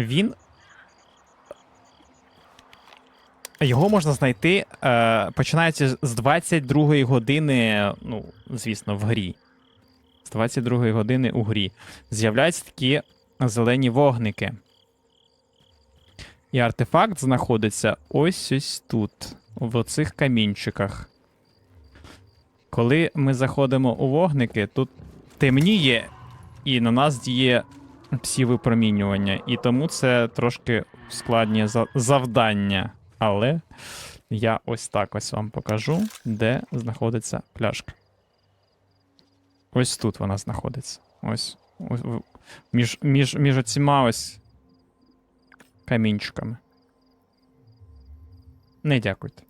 Він. Його можна знайти. Е, починається з 22 години, ну, звісно, в грі. З 22 години у грі. З'являються такі зелені вогники. І артефакт знаходиться ось ось тут, в оцих камінчиках. Коли ми заходимо у вогники, тут темніє, і на нас діє псі випромінювання. І тому це трошки ускладнює за- завдання. Але я ось так ось вам покажу, де знаходиться пляшка. Ось тут вона знаходиться. Ось. ось між, між, між оціма ось камінчиками. Не дякуйте.